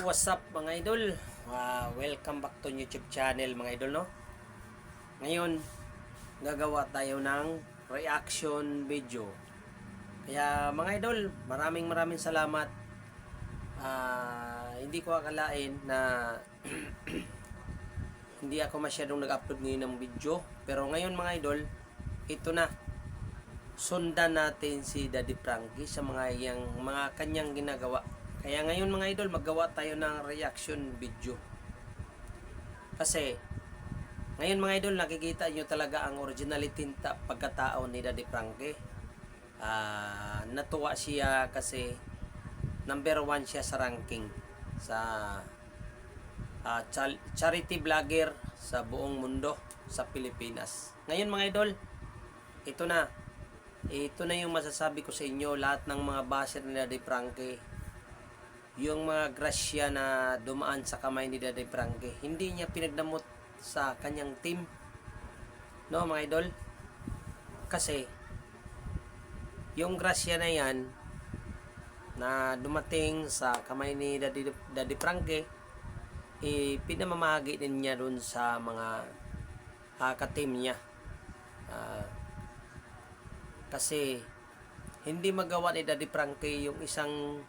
What's up mga idol? Ah, welcome back to YouTube channel mga idol no. Ngayon, gagawa tayo ng reaction video. Kaya mga idol, maraming maraming salamat. Ah, hindi ko akalain na hindi ako masyadong nag-upload ngayon ng video. Pero ngayon mga idol, ito na. Sundan natin si Daddy Frankie sa mga yang mga kanyang ginagawa. Kaya ngayon mga idol, maggawa tayo ng reaction video. Kasi ngayon mga idol, nakikita nyo talaga ang originality ta pagkatao ni Daddy Frankie. Ah, natuwa siya kasi number one siya sa ranking sa chal- charity vlogger sa buong mundo sa Pilipinas. Ngayon mga idol, ito na. Ito na yung masasabi ko sa inyo lahat ng mga basher ni Daddy Frankie yung mga grasya na dumaan sa kamay ni Daddy Frankie, hindi niya pinagdamot sa kanyang team. No, mga idol? Kasi, yung grasya na yan, na dumating sa kamay ni Daddy, Daddy Frankie, eh, din niya dun sa mga uh, ka-team niya. Ah, kasi, hindi magawa ni Daddy Frankie yung isang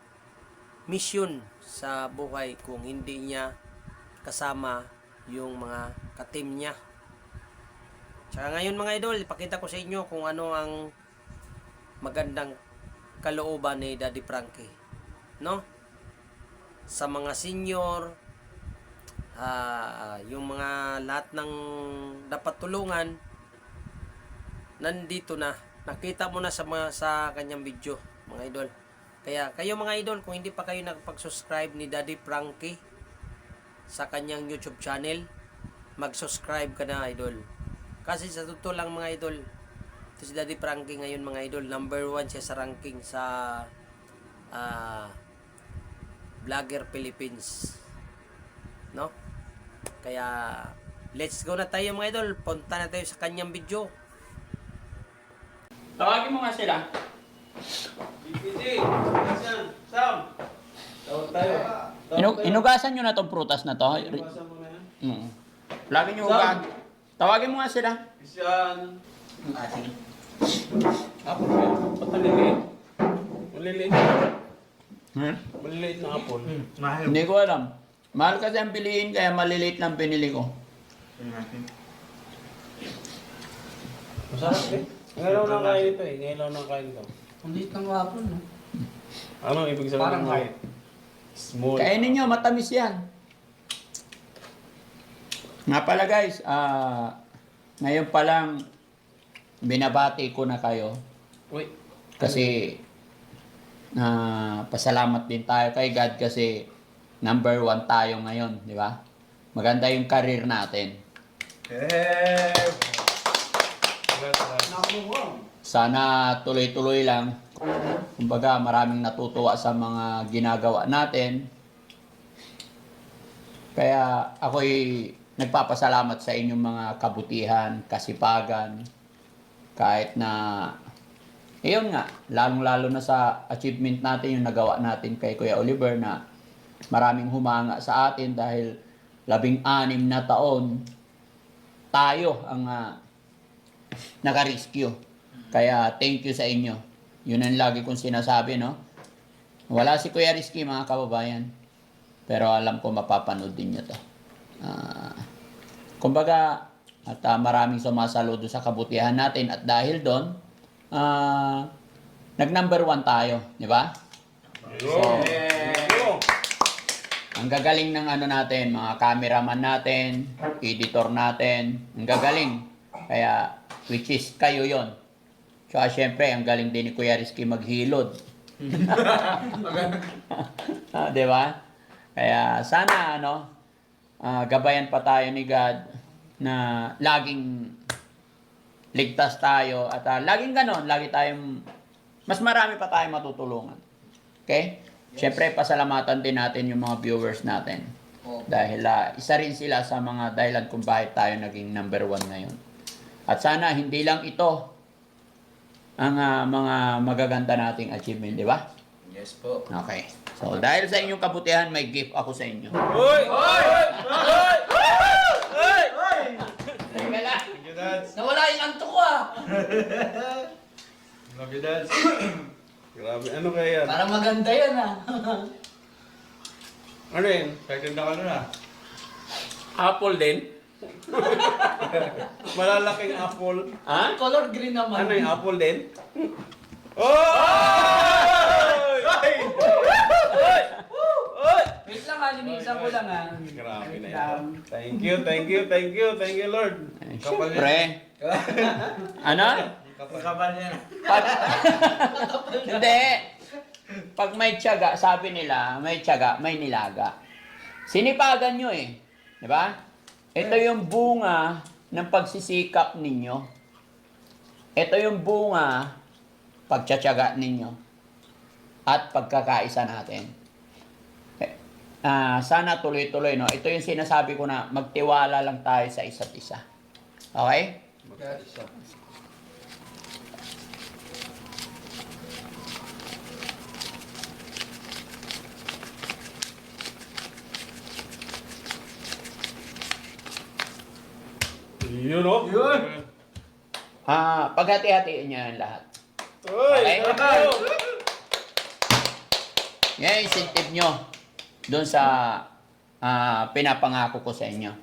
misyon sa buhay kung hindi niya kasama yung mga katim niya. Tsaka ngayon mga idol, ipakita ko sa inyo kung ano ang magandang kalooban ni Daddy Frankie. No? Sa mga senior, ah, yung mga lahat ng dapat tulungan, nandito na. Nakita mo na sa, mga, sa kanyang video, mga idol. Kaya kayo mga idol, kung hindi pa kayo nagpag-subscribe ni Daddy Frankie sa kanyang YouTube channel, mag-subscribe ka na idol. Kasi sa totoo lang mga idol, ito si Daddy Frankie ngayon mga idol, number one siya sa ranking sa ah, Vlogger Philippines. No? Kaya let's go na tayo mga idol, punta na tayo sa kanyang video. Tawagin mo nga sila. BPG, Christian, Sam. Tawag tayo. Tawag Inug tayo. inugasan nyo na tong prutas na to. Inugasan mo na yan. Mm. Lagi nyo ugan. Tawagin mo nga sila. Christian. Ating. Apple ba? Ba't maliliit? Maliliit. Hmm? Maliliit na apple. Hindi ko alam. Mahal kasi ang piliin kaya maliliit lang pinili ko. Masarap eh. Ngayon lang kain ito eh. Ngayon lang kain ito. Ang liit ng hapon, no? Ano ibig sabihin Parang ng height. Small. Kainin nyo, matamis yan. Nga pala guys, ah ngayon pa lang binabati ko na kayo Uy. kasi na pasalamat din tayo kay God kasi number one tayo ngayon, di ba? Maganda yung career natin. Sana tuloy-tuloy lang. Kumbaga, maraming natutuwa sa mga ginagawa natin. Kaya ako'y nagpapasalamat sa inyong mga kabutihan, kasipagan, kahit na, iyon nga, lalong-lalo na sa achievement natin yung nagawa natin kay Kuya Oliver na maraming humanga sa atin dahil labing-anim na taon tayo ang uh, naka-rescue. Kaya thank you sa inyo. Yun ang lagi kong sinasabi, no? Wala si Kuya Rizky, mga kababayan. Pero alam ko mapapanood din nyo to. Ah, kumbaga, at ah, maraming sumasaludo sa kabutihan natin. At dahil doon, ah, nag-number one tayo. Di ba? Yo. Ang gagaling ng ano natin, mga cameraman natin, editor natin, ang gagaling. Kaya, which is kayo yon. Tsaka syempre, ang galing din ni Kuya Rizky maghilod. ah, di ba? Kaya sana, ano, ah, gabayan pa tayo ni God na laging ligtas tayo at ah, laging ganon, lagi tayong, mas marami pa tayong matutulungan. Okay? Siyempre, pasalamatan din natin yung mga viewers natin. Dahil ah, isa rin sila sa mga dahilan kung bakit tayo naging number one ngayon. At sana hindi lang ito ang ah, mga magaganda nating achievement, di ba? Yes po. Okay. So, dahil sa inyong kabutihan, may gift ako sa inyo. Uy! Uy! Uy! Uy! Teka lang. Thank you, Dads. Nawala yung anto ko ah. Love you, Dads. Grabe, ano kaya yan? Para maganda yan ah. Ano yun? Excited na ka na. Apple din? Malalaking apple. Ha? Color green naman. Ano yung apple din? Oh! Wait lang ah, linisan ko lang ah. Grabe na yan. Thank you, thank you, thank you, thank you, Lord. Siyempre. ano? Kapal niya. Pag... Hindi. Pag may tiyaga, sabi nila, may tiyaga, may nilaga. Sinipagan nyo eh. Di ba? Ito yung bunga ng pagsisikap ninyo. Ito yung bunga pagtsatsaga ninyo at pagkakaisa natin. Ah, sana tuloy-tuloy, no? Ito yung sinasabi ko na magtiwala lang tayo sa isa't isa. Okay? Yun o. Yun. Ah, paghati-hatiin niyo yan lahat. Uy! Okay. Ano? Yan yung incentive nyo doon sa ah, pinapangako ko sa inyo.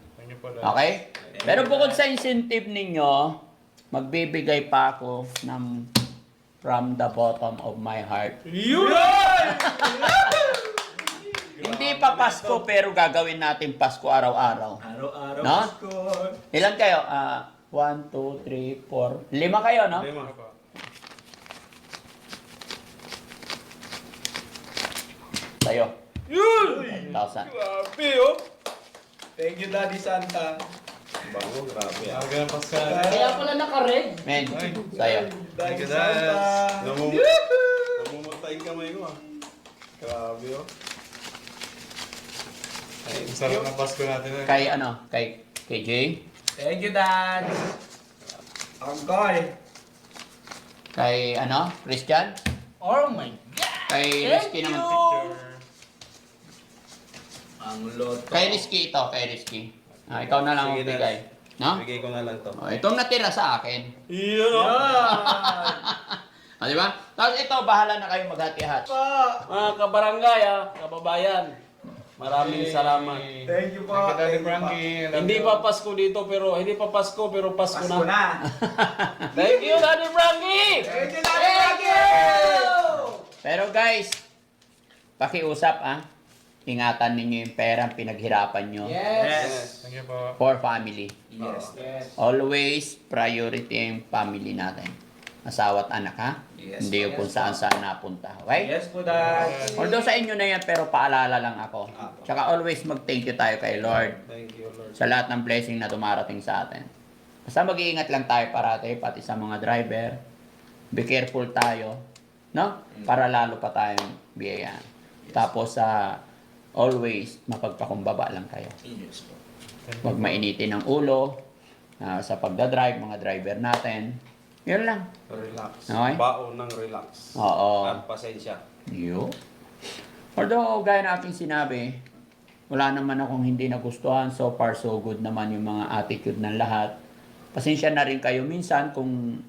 Okay? Pero bukod sa incentive ninyo, magbibigay pa ako ng from the bottom of my heart. Yun! Hindi pa Pasko pero gagawin natin Pasko araw-araw. Araw-araw No? Pasko. Ilan kayo? Ah, one, two, three, four. Lima kayo, no? Lima. Sa'yo. Yun! 1,000. Grabe oh! Thank you, Daddy Santa. Bango, grabe ah. Aga pa sa... Kaya pala naka-red. Men, sa'yo. Daddy Santa. Namum Namumutay yung kamay mo ah. Grabe oh. Ay, sarap ng Pasko natin eh. Kay ano? Kay, kay Jay? Thank you, Dad. Angkoy. Kay ano? Christian? Oh my God. Kay Thank Rizky you. naman. Ang loto. Kay Rizky ito, kay Rizky. Ah, ikaw na lang ang Sige, bigay. No? Bigay ko na lang to. Oh, itong natira sa akin. Oh! Ah, di ba? Tapos ito, bahala na kayo maghati-hati. Mga kabarangay, ah, kababayan, maraming salamat. Thank you po. Thank you, Daddy Thank you po. Frankie. Hindi pa Pasko dito, pero hindi pa Pasko, pero Pasko, Pasko na. na. Thank you, Daddy Frankie! Thank you, Daddy Frankie. Pero guys, pakiusap ah. Ingatan ninyo yung perang pinaghirapan nyo Yes. Thank you po. for family. Yes. Yes. Always priority yung family natin. Asawa at anak ha? Yes. Hindi yung kung saan saan napunta. Okay? Yes po, Dad. Although sa inyo na yan, pero paalala lang ako. Tsaka always mag-thank you tayo kay Lord Thank you, Lord. sa lahat ng blessing na dumarating sa atin. Basta mag-iingat lang tayo parati, pati sa mga driver. Be careful tayo, no? Para lalo pa tayong biyayaan. Tapos sa always mapagpakumbaba lang kayo. Yes po. Huwag mainitin ang ulo ah, sa pagdadrive, mga driver natin. Yun lang. Relax. Okay. Baon ng relax. Oo. At pasensya. Yo. Although, gaya na aking sinabi, wala naman akong hindi nagustuhan. So far, so good naman yung mga attitude ng lahat. Pasensya na rin kayo minsan kung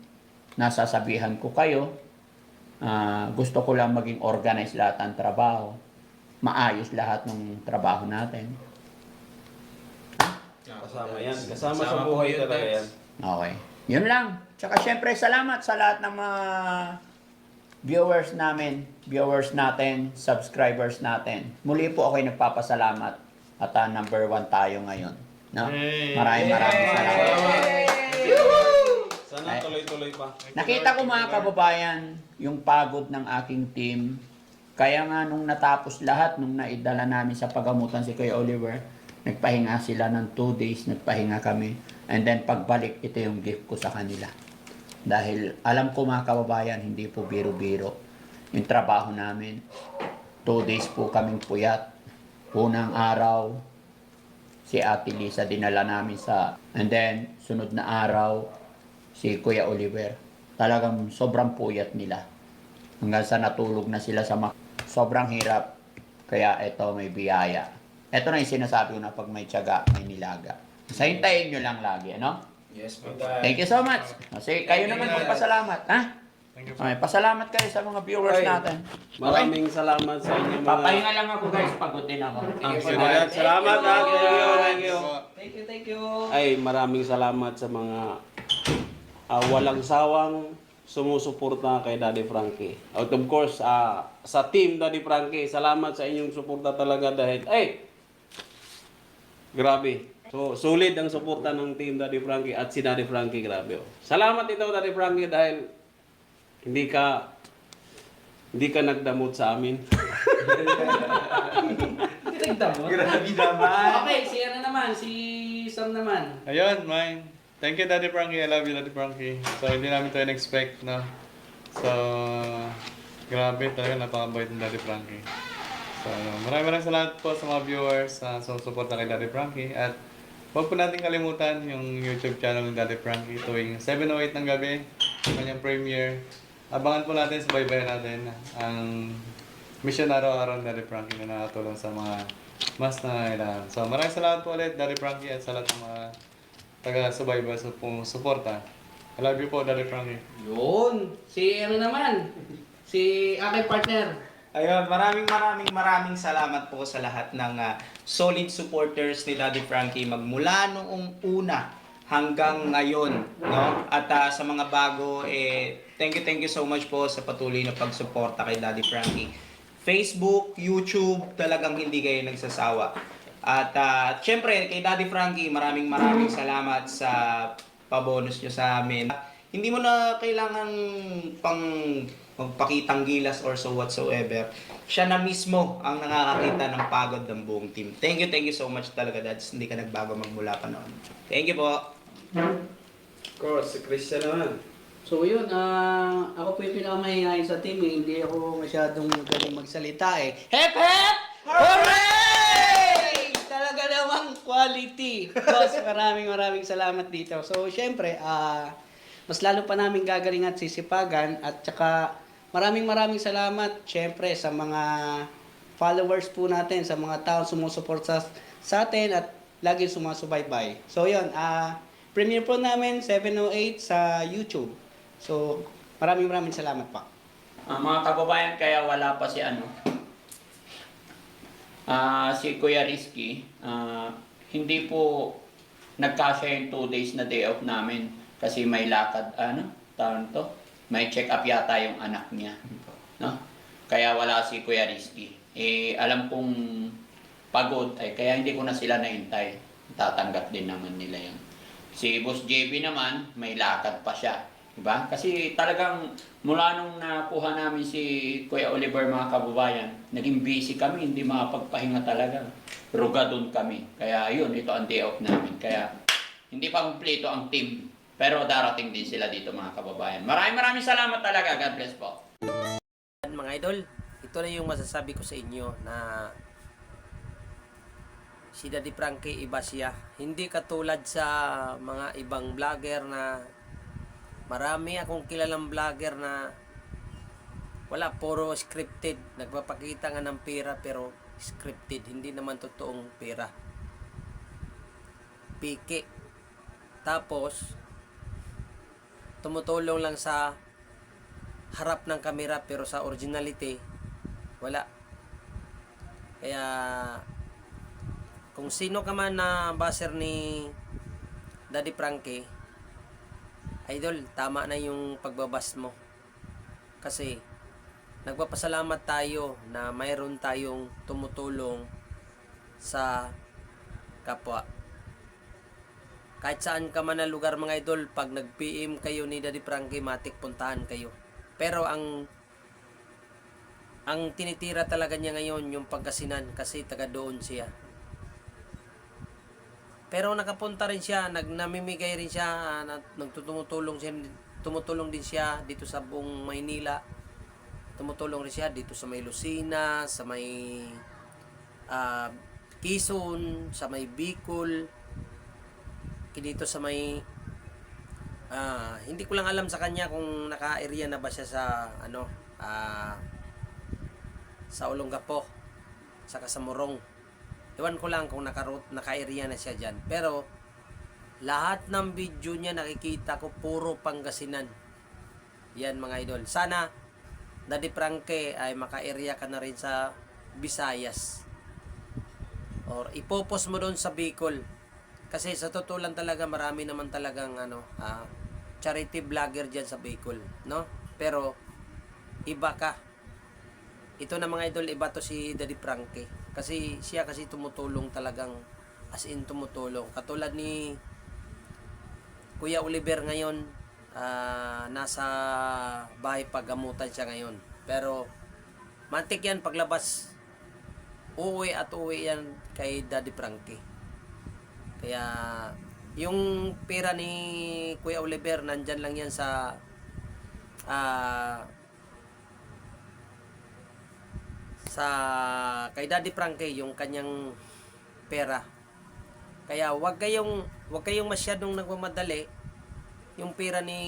nasasabihan ko kayo. Ah, gusto ko lang maging organized lahat ng trabaho. Maayos lahat ng trabaho natin. Kasama yan. Kasama sa buhay talaga yan. Okay. Yun lang. Tsaka syempre, salamat sa lahat ng mga viewers namin, viewers natin, subscribers natin. Muli po ako'y nagpapasalamat at ah, number one tayo ngayon. No? Maraming maraming salamat. Sana Ay. tuloy-tuloy pa. Nakita ko mga kababayan, yung pagod ng aking team. Kaya nga nung natapos lahat, nung naidala namin sa pagamutan si Kuya Oliver, nagpahinga sila ng two days, nagpahinga kami. And then pagbalik, ito yung gift ko sa kanila. Dahil alam ko mga kababayan, hindi po biro-biro yung trabaho namin. Two days po kaming puyat. Unang araw, si Ate Lisa dinala namin sa... And then, sunod na araw, si Kuya Oliver. Talagang sobrang puyat nila. Hanggang sa natulog na sila sa mak- sobrang hirap. Kaya ito may biyaya. Ito na yung sinasabi ko na pag may tiyaga, may nilaga. So, hintayin nyo lang lagi, ano? Yes po, Dad. Thank you so much. Kasi kayo Thank you, naman Dad. magpasalamat, ha? Thank you po. Okay, pasalamat kayo sa mga viewers Ay, natin. Maraming salamat sa inyo mga... Papahinga lang ako guys, pagod din ako. Ah, you, salamat, Dad. salamat ha. Thank you, thank you. Thank you, thank you. Ay, maraming salamat sa mga ah, walang sawang sumusuporta kay Daddy Frankie. At of course, ah, sa team Daddy Frankie, salamat sa inyong suporta talaga dahil, ay, grabe. So, solid ang suporta ng team Daddy Frankie at si Daddy Frankie, grabe. Oh. Salamat ito Daddy Frankie dahil hindi ka hindi ka nagdamot sa amin. Grabe naman. okay, si ano naman, si Sam naman. Ayun, mine. Thank you, Daddy Frankie. I love you, Daddy Frankie. So, hindi namin ito in-expect, no? So, grabe talaga, napakabait ng Daddy Frankie. So, maraming maraming salamat po sa mga viewers sa uh, suporta kay Daddy Frankie. At huwag po natin kalimutan yung YouTube channel ng Daddy Frankie tuwing 7.08 ng gabi, kanyang premiere. Abangan po natin sa baybayan natin ang mission araw-araw ng Daddy Frankie na nakatulong sa mga mas nangangailangan. So, maraming salamat po ulit, Daddy Frankie, at sa lahat ng mga taga-subaybay sa pong suporta. I love you po, Daddy Frankie. Yun. Si ano naman, si aking partner. Ayun, maraming maraming maraming salamat po sa lahat ng ah, solid supporters ni Daddy Frankie magmula noong una hanggang ngayon, no? At ah, sa mga bago eh thank you thank you so much po sa patuloy na pagsuporta kay Daddy Frankie. Facebook, YouTube, talagang hindi kayo nagsasawa. At uh, syempre kay Daddy Frankie, maraming maraming salamat sa pabonus nyo sa amin. Hindi mo na kailangan pang magpakitang gilas or so whatsoever. Siya na mismo ang nakakakita ng pagod ng buong team. Thank you, thank you so much talaga, Dads. Hindi ka nagbago magmula pa noon. Thank you po. Of course, si Christian naman. So yun, ah ako po yung pinakamahihayin sa team eh. Hindi ako masyadong magaling magsalita eh. Hep hep! Hooray! Talaga namang quality. Boss, maraming maraming salamat dito. So syempre, ah mas lalo pa namin gagaling at sisipagan at saka maraming maraming salamat syempre sa mga followers po natin, sa mga tao sumusuport sa, sa atin at lagi sumasubaybay. So yun, ah premiere po namin 708 sa YouTube. So maraming maraming salamat pa. Ah, mga kababayan, kaya wala pa si ano, ah si Kuya Rizky, ah, hindi po nagkasya yung 2 days na day off namin kasi may lakad, ano, tawag to, may check up yata yung anak niya. No? Kaya wala si Kuya Rizky. Eh, alam kong pagod, ay kaya hindi ko na sila naintay. Tatanggap din naman nila yun. Si Boss JB naman, may lakad pa siya. Diba? Kasi talagang mula nung nakuha namin si Kuya Oliver mga kababayan, naging busy kami, hindi makapagpahinga talaga. Rugadon kami. Kaya yun, ito ang day off namin. Kaya hindi pa kumpleto ang team. Pero darating din sila dito mga kababayan. Maraming maraming salamat talaga. God bless po. Mga idol, ito na yung masasabi ko sa inyo na si Daddy Frankie iba siya. Hindi katulad sa mga ibang vlogger na marami akong kilalang vlogger na wala, puro scripted. Nagpapakita nga ng pera pero scripted. Hindi naman totoong pera. Piki. Tapos, tumutulong lang sa harap ng kamera pero sa originality wala. Kaya kung sino ka man na baser ni Daddy Frankie idol tama na yung pagbabas mo. Kasi nagpapasalamat tayo na mayroon tayong tumutulong sa kapwa kahit saan ka man na lugar mga idol, pag nag-PM kayo ni Daddy Frankie, matik puntahan kayo. Pero ang ang tinitira talaga niya ngayon yung pagkasinan kasi taga doon siya. Pero nakapunta rin siya, nag namimigay rin siya, ah, na, nagtutulong siya, tumutulong din siya dito sa buong Maynila. Tumutulong rin siya dito sa may Lucina, sa may ah, Quezon, sa may Bicol, dito sa may ah, hindi ko lang alam sa kanya kung naka-area na ba siya sa ano ah, sa Olongapo sa Morong. Iwan ko lang kung naka-route, naka-area na siya dyan. Pero, lahat ng video niya nakikita ko puro Pangasinan. Yan mga idol. Sana, Daddy Frankie ay maka-area ka na rin sa Visayas. Or ipopost mo doon sa Bicol. Kasi sa totoo lang talaga marami naman talagang ano, ah, charity vlogger diyan sa Bicol, no? Pero iba ka. Ito na mga idol, iba to si Daddy Frankie. Kasi siya kasi tumutulong talagang as in tumutulong. Katulad ni Kuya Oliver ngayon, ah, nasa bahay paggamutan siya ngayon. Pero mantik yan paglabas. Uwi at uwi yan kay Daddy Frankie. Kaya yung pera ni Kuya Oliver nandyan lang yan sa ah sa kay Daddy Frankie yung kanyang pera. Kaya wag kayong wag kayong masyadong nagmamadali yung pera ni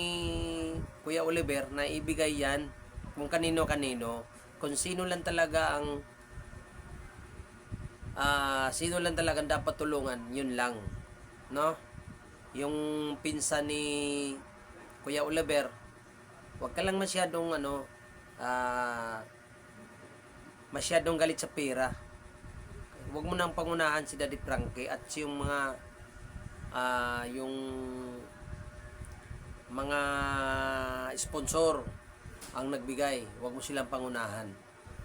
Kuya Oliver na ibigay yan kung kanino-kanino kung sino lang talaga ang ah sino lang talaga ang dapat tulungan yun lang no yung pinsan ni Kuya Oliver wag ka lang masyadong ano ah masyadong galit sa pera wag mo nang pangunahan si Daddy Frankie at yung mga ah yung mga sponsor ang nagbigay. Huwag mo silang pangunahan.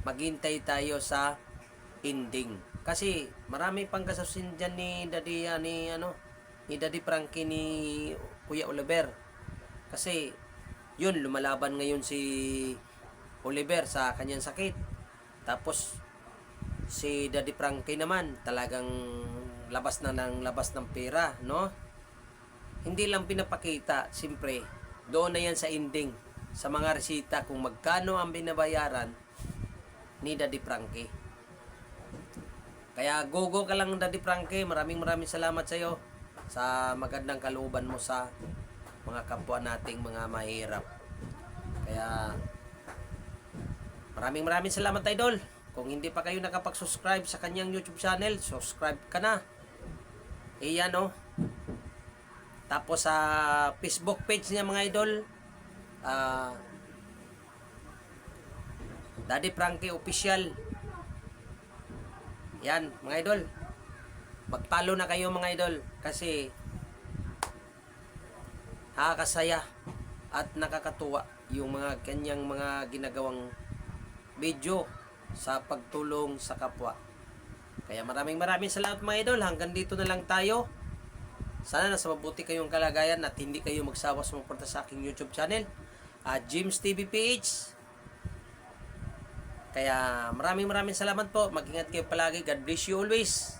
Maghintay tayo sa ending. Kasi marami pang kasusin dyan ni Daddy, ah, ni, ano, ni Daddy Frankie ni Kuya Oliver. Kasi yun, lumalaban ngayon si Oliver sa kanyang sakit. Tapos si Daddy Frankie naman talagang labas na ng labas ng pera, no? Hindi lang pinapakita, siyempre, doon na yan sa ending, sa mga resita kung magkano ang binabayaran ni Daddy Frankie. Kaya go-go ka lang Daddy Frankie, maraming maraming salamat sa iyo sa magandang kalooban mo sa mga kapwa nating mga mahirap. Kaya maraming maraming salamat idol. Kung hindi pa kayo nakapag-subscribe sa kanyang YouTube channel, subscribe ka na. Iyan oh. Tapos sa Facebook page niya mga idol, ah Daddy Frankie Official. Yan, mga idol. Mag-follow na kayo mga idol kasi nakakasaya at nakakatuwa yung mga kanyang mga ginagawang video sa pagtulong sa kapwa. Kaya maraming maraming salamat mga idol. Hanggang dito na lang tayo. Sana nasa mabuti kayong kalagayan at hindi kayo magsawa sumuporta sa aking YouTube channel at James TV PH. Kaya maraming maraming salamat po. Mag-ingat kayo palagi. God bless you always.